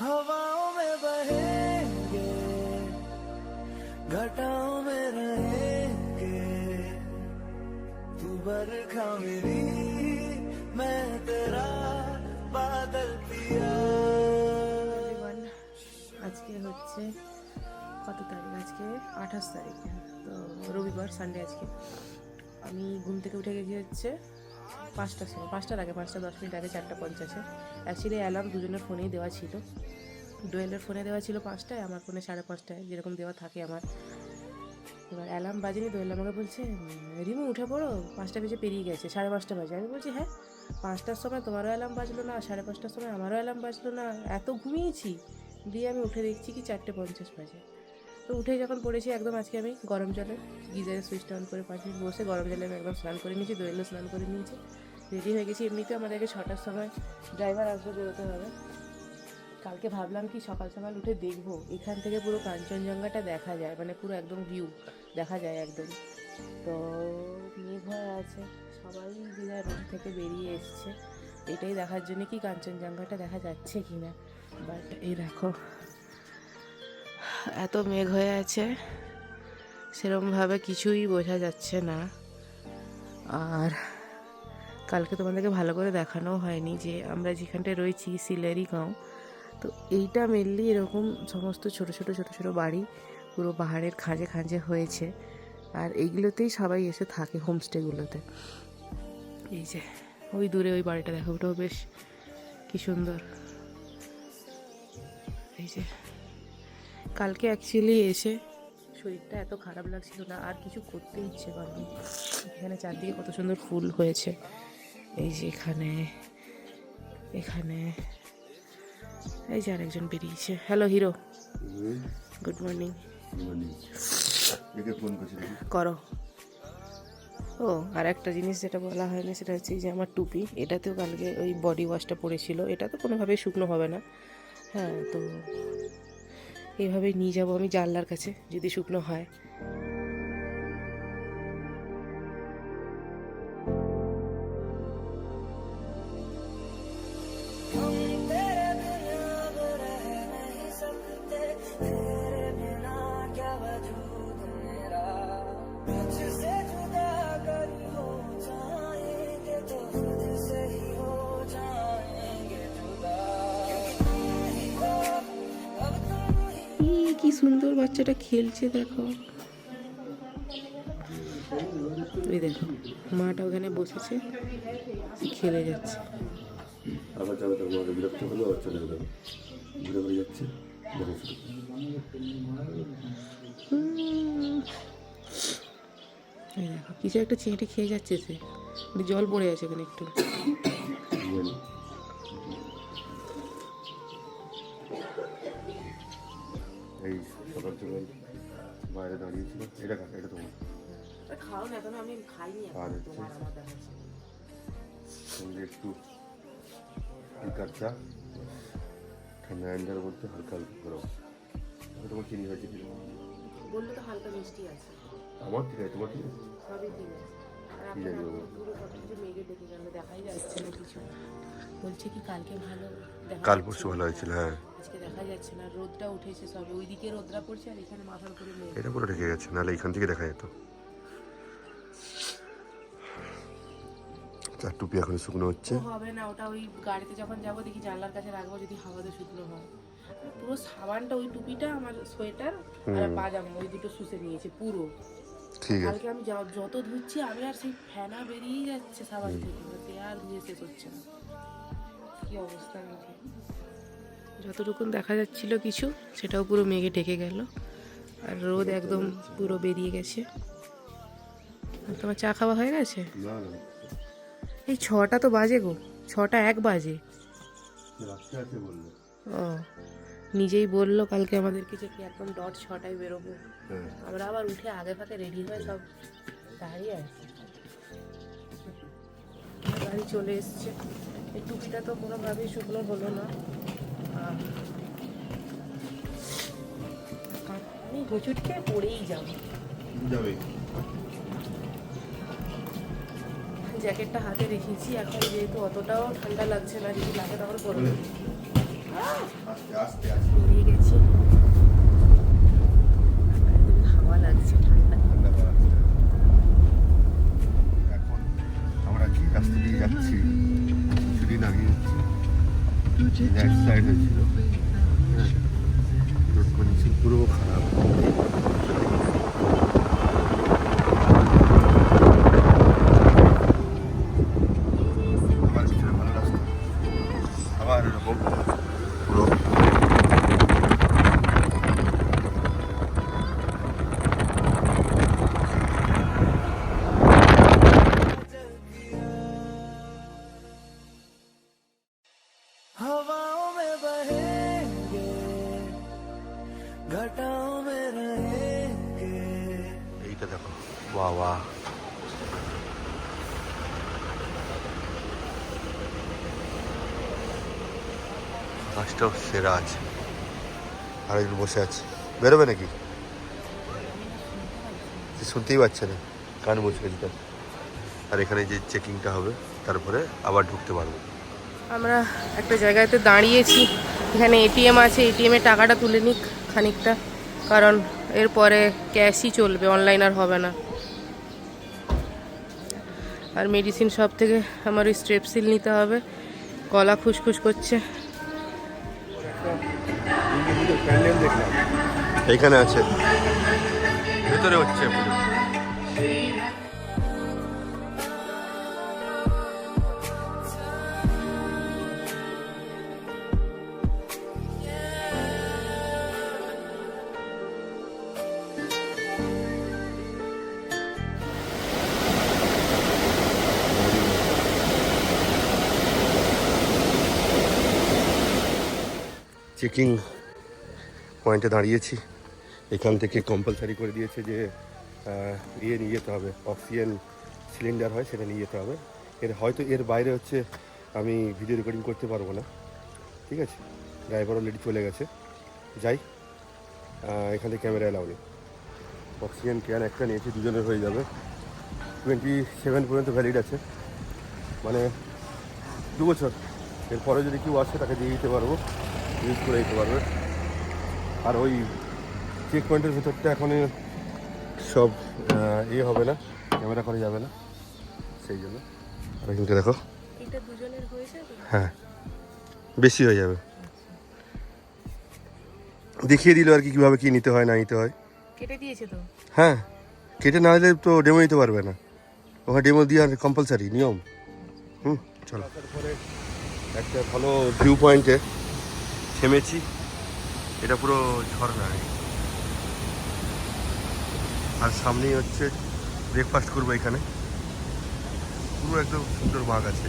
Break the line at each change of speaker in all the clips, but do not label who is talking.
हवाओं में बहेंगे घटाओं में रहेंगे तू बरखा मेरी मैं तेरा बादल पिया
এভরিওয়ান আজকে হচ্ছে কত তারিখ আজকে আঠাশ তারিখ তো রবিবার সানডে আজকে আমি ঘুম থেকে উঠে গেছি হচ্ছে পাঁচটার সময় পাঁচটার আগে, পাঁচটা, দশ মিনিট আগে, চারটা পঞ্চাশে। অ্যাকচুয়ালি অ্যালার্ম দুজনের ফোনেই দেওয়া ছিল। ডোয়েলের ফোনে দেওয়া ছিল পাঁচটায়, আমার ফোনে সাড়ে পাঁচটায়, যেরকম দেওয়া থাকে আমার। এবার অ্যালার্ম বাজেনি, দোয়েল আমাকে বলছে রিমু, উঠে পড়ো, পাঁচটা বেজে পেরিয়ে গেছে, সাড়ে পাঁচটা বাজে। আমি বলছি হ্যাঁ পাঁচটার সময় তোমারও অ্যালার্ম বাজলো না, সাড়ে পাঁচটার সময় আমারও অ্যালার্ম বাজলো না, এত ঘুমিয়েছি। দিয়ে আমি উঠে দেখছি কি চারটে পঞ্চাশ বাজে। তো উঠে যখন পড়েছি একদম আজকে আমি গরম জলে, গিজারের সুইচটা অন করে পাঁচ বসে গরম জলে আমি একদম স্নান করে নিয়েছি, দোয়েলও স্নান করে নিয়েছি। রেডি হয়ে গেছি এমনিতে আমাদেরকে ছটার সময় ড্রাইভার আসবে বেরোতে হবে। কালকে ভাবলাম কি সকাল সকাল উঠে দেখব, এখান থেকে পুরো কাঞ্চনজঙ্ঘাটা দেখা যায় মানে পুরো একদম ভিউ দেখা যায় একদম। তো হয়ে আছে, সবাই যার রুম থেকে বেরিয়ে এসছে। এটাই দেখার জন্য কি কাঞ্চনজঙ্ঘাটা দেখা যাচ্ছে কি না বাট এই দেখো। এত মেঘ হয়ে আছে, সেরমভাবে কিছুই বোঝা যাচ্ছে না। আর কালকে তোমাদেরকে ভালো করে দেখানো হয়নি যে আমরা যেখানটায় রয়েছি, সিলেরি গাঁও। তো এইটা মেনলি এরকম সমস্ত ছোট ছোট ছোট ছোট বাড়ি পুরো পাহাড়ের খাঁজে খাঁজে হয়েছে। আর এইগুলোতেই সবাই এসে থাকে, হোমস্টেগুলোতে। এই যে, ওই দূরে ওই বাড়িটা দেখো, ওটাও বেশ কি সুন্দর। এই যে কালকে অ্যাকচুয়ালি এসে শরীরটা এত খারাপ লাগছিল না আর কিছু করতে ইচ্ছে করেনি। এখানে চারদিকে কত সুন্দর ফুল হয়েছে। এই যে এখানে এখানে এই যে আরেকজন বেরিয়েছে। হ্যালো হিরো গুড মর্নিং করো। ও আর একটা জিনিস যেটা বলা হয়নি সেটা হচ্ছে যে আমার টুপি এটাতেও কালকে ওই বডি ওয়াশটা পড়েছিল। এটা তো কোনোভাবেই শুকনো হবে না। হ্যাঁ তো এইভাবেই নিয়ে যাব আমি জানলার কাছে যদি শুকনো হয়। সুন্দর বাচ্চাটা খেলছে দেখো। ওই দেখো মাটা ওখানে বসেছে খেলে যাচ্ছে।
আবার যাবে তখন আমাকে বিরক্ত হলো চলে গেলো ঘুরে ঘুরে যাচ্ছে দেখো
এই দেখো কিছু একটা চেঁটে খেয়ে যাচ্ছে সে। জল পড়ে আছে এখানে একটু।
এই সকাল সকাল বাইরে দাঁড়িয়েছিল। এটা কাকা এটা তোমার।
খাও না কেন আমি খাইনি
আর সঙ্গে একটু হালকার চা ঠান্ডা আন্ডার মধ্যে হালকা হালকা গরম তোমার চিনি হয়েছে? কি
বললে তো হালকা মিষ্টি আছে।
আমার ঠিক আছে? তোমার ঠিক আছে?
সবই ঠিক আছে।
কি জানি
বলছে কালকে ভালো
কাল পরশু। ভালো হয়েছিল হ্যাঁ।
আজকে দেখা যাচ্ছে না রোদটা উঠেছে সবে ওইদিকে রোদটা পড়ছে আর এখানে মাথার উপরে মেঘ।
এটা পুরো ঢেকে গেছে নাহলে এখান থেকে দেখা যেত। চার টুপি এখন শুকনো হচ্ছে।
হবে না ওটা ওই গাড়িতে যখন যাব দেখি জানলার কাছে রাখব যদি হাওয়াতে শুকনো হয়। পুরো সাবানটা ওই টুপিটা আমার সোয়েটার আর পাজামা ওই দুটো শুষে নিয়েছে পুরো।
ঠিক আছে।
কালকে আমি যত ধুচ্ছি আমি আর সেই ফেনা বেরিয়েই যাচ্ছে সাবান থেকে আর ধুয়ে শেষ হচ্ছে না। কি অবস্থা আমাকে যতটুকুন দেখা যাচ্ছিল কিছু সেটাও পুরো মেঘে ঢেকে গেল। আর রোদ একদম পুরো বেরিয়ে গেছে। তোমার চা খাওয়া হয়ে গেছে? এই ছটা তো বাজে গো ছটা এক বাজে। ও নিজেই বলল কালকে আমাদেরকে যে কি একদম ডট ছটায় বেরোবো।
হ্যাঁ।
আমরা আবার উঠে আগে ফাঁকে রেডি হয়ে সব দাঁড়িয়ে আছি। গাড়ি চলে এসছে। এই টুপিটা তো কোনোভাবেই শুকনো হলো না। আমি হোঁচট খেয়ে পড়েই যাব।
যাবে?
জ্যাকেটটা হাতে রেখেছি এখন যেহেতু অতটাও ঠান্ডা লাগছে না যদি লাগে তখন পরবো।
আস্তে আস্তে
গেছি।
যাচ্ছি এক সাইড হয়েছিল হ্যাঁ রোড কন্ডিশন পুরো খারাপ গাছটাও সেরা আছে। আরেকজন বসে আছে। বেরোবে নাকি? সে শুনতেই পাচ্ছে না। কান বসে গেছে তার। আর এখানে যে চেকিংটা হবে তারপরে আবার ঢুকতে পারব।
আমরা একটা জায়গাতে দাঁড়িয়েছি। এখানে এটিএম আছে। এটিএমে টাকাটা তুলে নিক খানিকটা। কারণ এরপরে ক্যাশই চলবে অনলাইন আর হবে না। আর মেডিসিন সব থেকে আমার ওই স্ট্রেপসিল নিতে হবে। গলা খুসখুস করছে।
এইখানে আছে। ভেতরে হচ্ছে পুজো চেকিং পয়েন্টে দাঁড়িয়েছি। এখান থেকে কম্পালসারি করে দিয়েছে যে ইয়ে নিয়ে যেতে হবে। অক্সিজেন সিলিন্ডার হয়, সেটা নিয়ে যেতে হবে। এর হয়তো এর বাইরে হচ্ছে আমি ভিডিও রেকর্ডিং করতে পারব না। ঠিক আছে? ড্রাইভার অলরেডি চলে গেছে। যাই এখানে ক্যামেরা এলাও অক্সিজেন ক্যান একটা নিয়েছি, দুজনের হয়ে যাবে। টোয়েন্টি সেভেন পর্যন্ত ভ্যালিড আছে। মানে দু বছর। এরপরে যদি কেউ আসে, তাকে দিয়ে দিতে পারব। ইউজ করে দিতে পারবে। আর ওই চেক পয়েন্টের ভেতরটা এখন সব ইয়ে হবে না ক্যামেরা করা যাবে না সেই জন্য। আর এখানটা দেখো।
এটা দুজনের হয়েছে?
হ্যাঁ বেশি হয়ে যাবে। দেখিয়ে দিল আর কি কীভাবে কী নিতে হয় না নিতে হয়।
কেটে দিয়েছে তো?
হ্যাঁ কেটে না দিলে তো ডেমো নিতে পারবে না। ওখানে ডেমো দিয়ে কম্পালসারি নিয়ম। হুম চলো। তারপরে একটা ভালো ভিউ পয়েন্টে থেমেছি। এটা পুরো ঝর্ণা আর সামনেই হচ্ছে ব্রেকফাস্ট করব এখানে। পুরো একদম সুন্দর বাঘ আছে।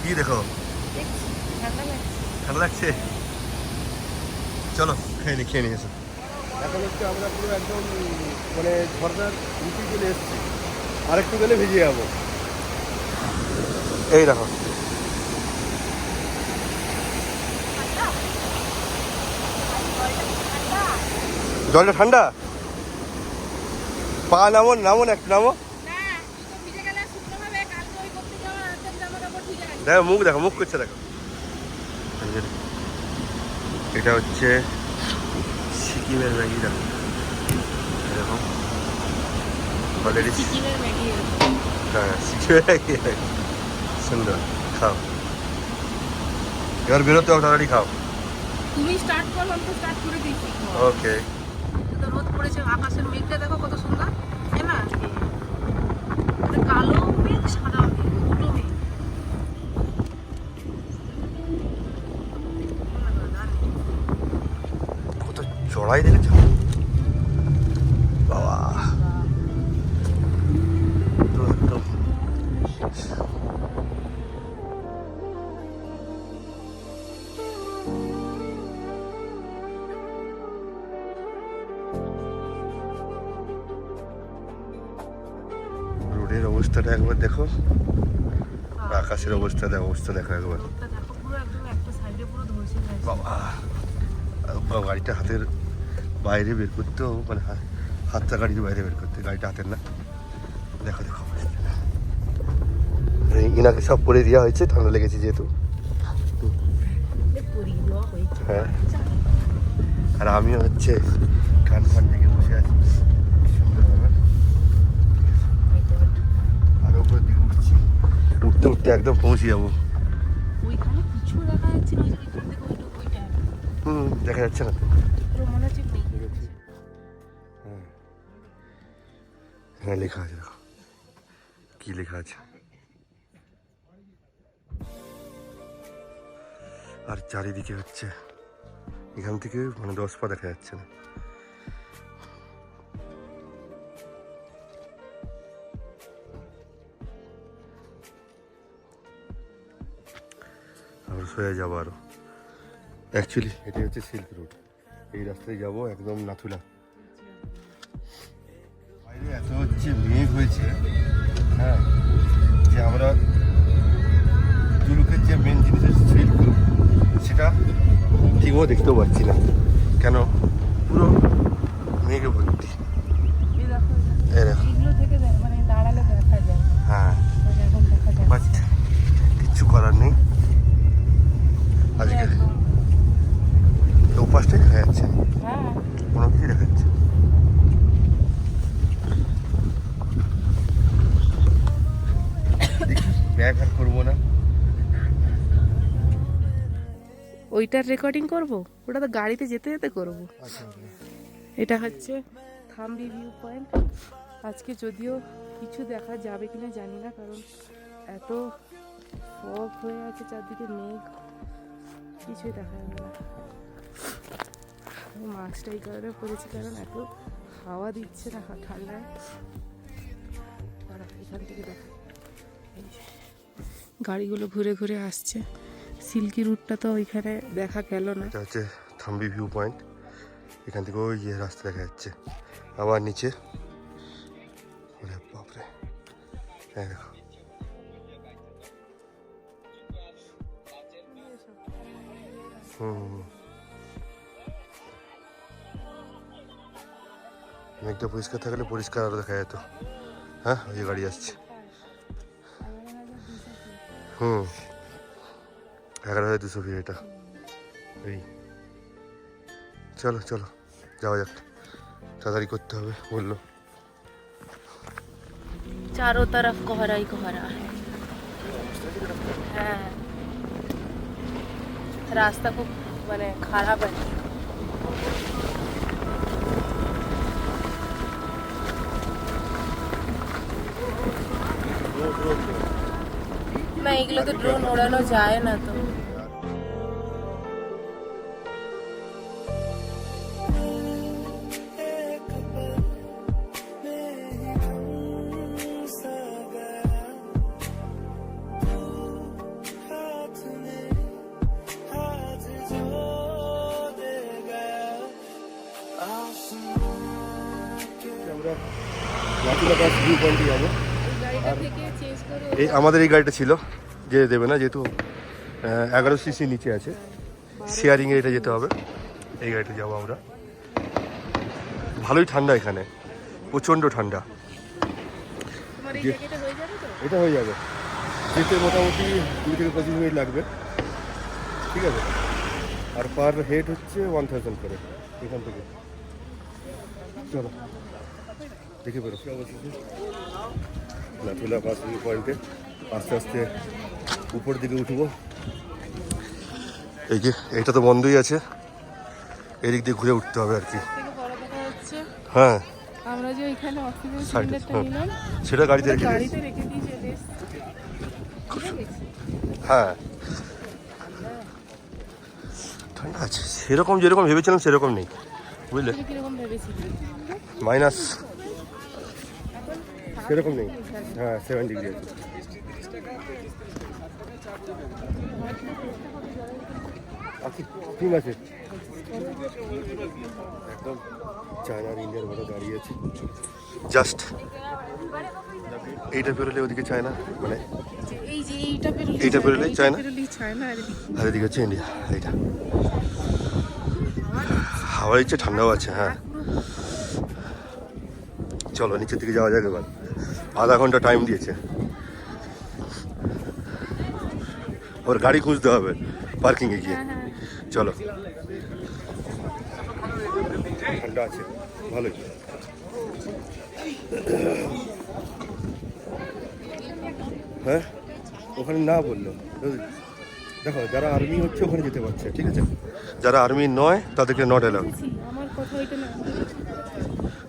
কি দেখো?
ঠান্ডা লাগছে।
চলো খেয়ে নি খেয়ে নিয়ে এসো। এখন হচ্ছে আমরা পুরো একদম মানে ঝর্ণার নিচে চলে এসেছি। আরেকটু গেলে ভিজে যাব। এই দেখো। জলটা ঠান্ডা? পা নামো নামো না একটু নামো। দেখো মুখ দেখো মুখ করছে দেখো। এটা হচ্ছে সিকিমের ম্যাগি দেখো। এরকম অলরেডি হ্যাঁ সিকিমের ম্যাগি সুন্দর খাও। এবার বেরোতে হবে তাড়াতাড়ি খাও।
তুমি স্টার্ট করো আমি তো স্টার্ট করে দিয়েছি
ওকে
রোদ পড়েছে আকাশের মেঘটা দেখো কত সুন্দর তাই না? কালো মেঘ সাদা
কত চড়াই অবস্থাটা একবার দেখো। আকাশের অবস্থা দেখো অবস্থা দেখো একবার। বাবা গাড়িটা হাতের বাইরে বের করতেও মানে হাতটা গাড়ির বাইরে বের করতে গাড়িটা হাতের না। দেখো দেখো অবস্থা। ইনাকে সব পরে দেওয়া হয়েছে ঠান্ডা লেগেছে যেহেতু। হ্যাঁ। আর আমি হচ্ছে কান ফান থেকে বসে আছি কি সুন্দর ব্যাপার আর উপরের দিকে উঠছি উঠতে উঠতে একদম পৌঁছে যাব। হুম দেখা যাচ্ছে না। হ্যাঁ। হ্যাঁ লেখা আছে দেখো। কি লেখা আছে? আর চারিদিকে হচ্ছে এখান থেকে মানে দশ পা দেখা যাচ্ছে না। সোজা যাব আরও। অ্যাকচুয়ালি এটি হচ্ছে সিল্ক রুট এই রাস্তায় যাব একদম নাথুলা। বাইরে এত হচ্ছে মেঘ হয়েছে হ্যাঁ যে আমরা চুলুকের যে মেন জিনিস সিল্ক রুট সেটা ঠিকও দেখতেও পাচ্ছি না। কেন? পুরো মেঘে ভর্তি
এই দেখো
এই দেখো
এগুলো থেকে দে- মানে দাঁড়ালে দেখা যায়
হ্যাঁ
এখন দেখা যায়
বাট কিচ্ছু করার নেই আজকে এই উপাসটাই দেখা যাচ্ছে
হ্যাঁ
কোনো কিছু দেখা যাচ্ছে না। দেখি ব্যাগ আর করব না
ওইটার রেকর্ডিং করব? ওটা তো গাড়িতে যেতে যেতে করব। এটা হচ্ছে থামবি ভিউ পয়েন্ট আজকে যদিও কিছু দেখা যাবে কিনা জানি না কারণ এত ফগ হয়ে আছে চারদিকে মেঘ। কিছুই দেখা যাবে না। আমি মাস্কটা এই কারণে পরেছি কারণ এত হাওয়া দিচ্ছে না ঠান্ডায়। এখান থেকে দেখা। গাড়িগুলো ঘুরে ঘুরে আসছে। সিল্কি রুটটা তো ওইখানে দেখা গেল না।
এটা হচ্ছে থাম্বি ভিউ পয়েন্ট। এখান থেকে ওই যে রাস্তা দেখা যাচ্ছে। আবার নিচে। ওরে বাপরে। হ্যাঁ দেখো। হুম। মেঘটা পরিষ্কার থাকলে পরিষ্কার আরও দেখা যেত। হ্যাঁ ওই গাড়ি আসছে। হুম। এগারো হাজার দুশো ফিট এটা এই চলো চলো যাওয়া যাক তাড়াতাড়ি করতে হবে বললো
चारों तरफ कोहरा ही कोहरा है হ্যাঁ রাস্তা খুব মানে খারাপ আছে না এগুলো তো ড্রোন ওড়ানো যায় না তো
আমাদের এই গাড়িটা ছিল যে দেবে না, যেহেতু এগারো সিসি নিচে আছে। শেয়ারিংয়ে এটা যেতে হবে। এই গাড়িটা যাব আমরা। ভালোই ঠান্ডা এখানে। প্রচণ্ড ঠান্ডা। এটা হয়ে যাবে। যেতে মোটামুটি কুড়ি থেকে পঁচিশ মিনিট লাগবে। ঠিক আছে? আর পার হেড হচ্ছে ওয়ান থাউজেন্ড করে, এখান থেকে। চলো। দেখে বেরো। বাস পয়েন্টে আস্তে আস্তে উপর দিকে উঠবো। এই যে এটা তো বন্ধই আছে। এদিক দিয়ে ঘুরে উঠতে হবে আর কি।
থেকে বড় দেখা যাচ্ছে।
হ্যাঁ।
আমরা যে ওইখানে অক্সিজেন সিলিন্ডারটা
হ্যাঁ।
নিলাম
সেটা গাড়িতে রেখে দিয়েছি।
গাড়িতে রেখে দিয়ে
হ্যাঁ। ঠান্ডা আছে সেরকম যেরকম ভেবেছিলাম সেরকম নেই। বুঝলে? মাইনাস। সেরকম নেই। হ্যাঁ সেভেন ডিগ্রি আছে। আচ্ছা, ঠিক আছে। একদম চায়না আর ইন্ডিয়ার বড় দাঁড়িয়ে আছি। জাস্ট এইটা বেরোলে ওদিকে চায়না মানে
এইটা বেরোলেই
এইটা বেরোলেই চায় না?
বেরোলেই আর এদিকে।
হচ্ছে ইন্ডিয়া এইটা। হাওয়া ইচ্ছে ঠান্ডাও আছে হ্যাঁ। চলো নিচের দিকে যাওয়া যাক এবার। আধা ঘণ্টা টাইম দিয়েছে। ওর গাড়ি খুঁজতে হবে পার্কিংয়ে গিয়ে।
হ্যাঁ হ্যাঁ।
চলো। ঠান্ডা আছে ভালোই। হ্যাঁ? ওখানে না বলল। দেখো যারা আর্মি হচ্ছে ওখানে যেতে পারছে ঠিক আছে? যারা আর্মি নয় তাদেরকে নট এলাও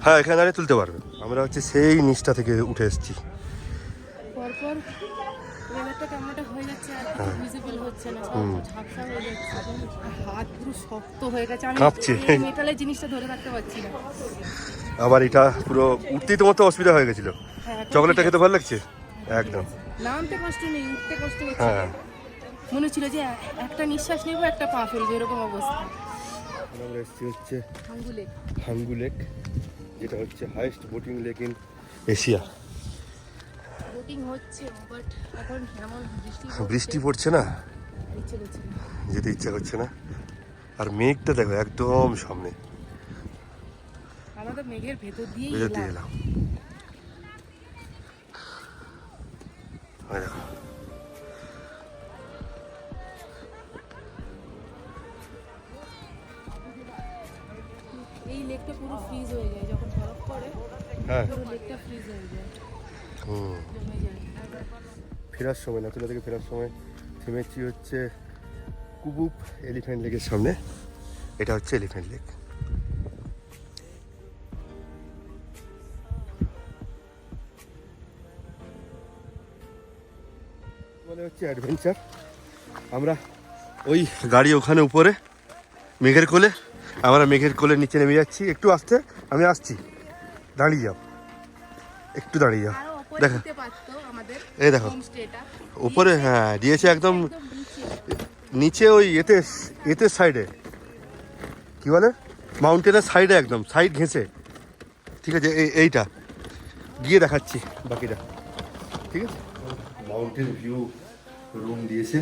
হ্যাঁ এখানে দাঁড়িয়ে তুলতে পারবে। আমরা হচ্ছে সেই নিচটা থেকে উঠে এসেছি।
হয়ে যাচ্ছে আর। ভিজিবল হচ্ছে না ঝাপসা যাচ্ছে। হাত পুরো শক্ত হয়ে গেছে। আমি
কাঁপছে।
মেটালের জিনিসটা ধরে রাখতে পারছি না।
আবার এটা পুরো উঠতেই তোমার তো অসুবিধা হয়ে গেছিল।
হ্যাঁ
চকলেটটা খেতে ভালো লাগছে? একদম।
নামতে কষ্ট নেই উঠতে কষ্ট হচ্ছে।
হ্যাঁ।
মনে হচ্ছিল যে একটা নিঃশ্বাস নেব একটা পা ফেলব এরকম অবস্থা।
আমরা এসেছি হচ্ছে
আঙ্গুলে
হাঙ্গু লেক যেটা হচ্ছে highest boating lake in Asia
boating হচ্ছে বাট এখন এমন বৃষ্টি
বৃষ্টি পড়ছে না। যেতে ইচ্ছা করছে না। আর মেঘটা দেখো একদম সামনে।
আমরা তো মেঘের ভেতর দিয়েই এলাম।
ফেরার সময় নাতুলা থেকে ফেরার সময় থেমেছি হচ্ছে কুবুপ এলিফ্যান্ট লেকের সামনে। এটা হচ্ছে এলিফ্যান্ট লেক। বলে হচ্ছে অ্যাডভেঞ্চার। আমরা ওই গাড়ি ওখানে উপরে মেঘের কোলে আমরা মেঘের কোলে নিচে নেমে যাচ্ছি। একটু আসতে আমি আসছি। দাঁড়িয়ে যাও। একটু দাঁড়িয়ে যাও। দেখো। এই দেখো। উপরে হ্যাঁ দিয়েছে একদম
নিচে
ওই এতে এতে সাইডে কি বলে? মাউন্টেনের সাইডে একদম সাইড ঘেঁষে। ঠিক আছে এই এইটা। গিয়ে দেখাচ্ছি বাকিটা। ঠিক আছে? মাউন্টেন ভিউ রুম দিয়েছে।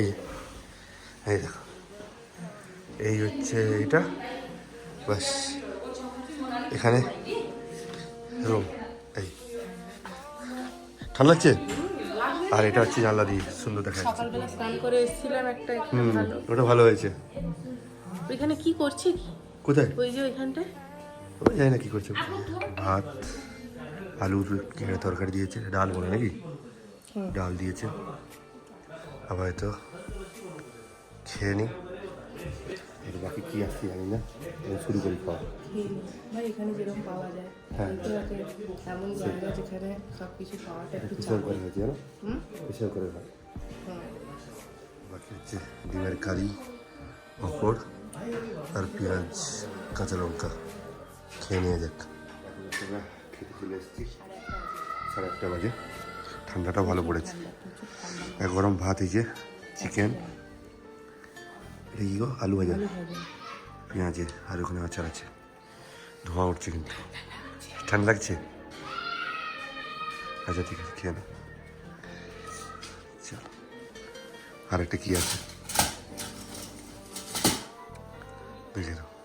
এই এই দেখো। এই হচ্ছে এইটা বাস এখানে রুম ঠান্ডা লাগছে? আর এটা হচ্ছে জানলা দিয়ে সুন্দর দেখা
সকালবেলা স্নান করে এসেছিলাম একটা
হুম ওটা ভালো হয়েছে।
ওইখানে কি করছে কি?
কোথায়?
ওই যে ওইখানটায়?
ওই জানি না কি করছে। ভাত আলুর তরকারি দিয়েছে ডাল বলে নাকি? ডাল দিয়েছে। আবার তো খেয়ে নি। এর বাকি কি আসছে জানি না। শুরু করি খাওয়া।
এখানে যেরকম পাওয়া যায়।
হ্যাঁ।
এই এমন জায়গা যেখানে সব কিছু পাওয়াটা একটু
স্পেশাল করে হয়েছে জানো করে হয়। বাকি হচ্ছে ডিমের কারি পাঁপড় আর পেঁয়াজ কাঁচা লঙ্কা। খেয়ে নিয়ে যাক। খেতে চলে এসেছি। সাড়ে আটটা বাজে। ঠান্ডাটা ভালো পড়েছে। এক গরম ভাত এই যে চিকেন এটা কি গো আলু ভাজা। পেঁয়াজে আর ওখানে আচার আছে। ধোঁয়া উঠছে কিন্তু। ঠান্ডা লাগছে? আচ্ছা ঠিক আছে খেয়ে না। চলো। আর একটা কি আছে? বুঝলে তো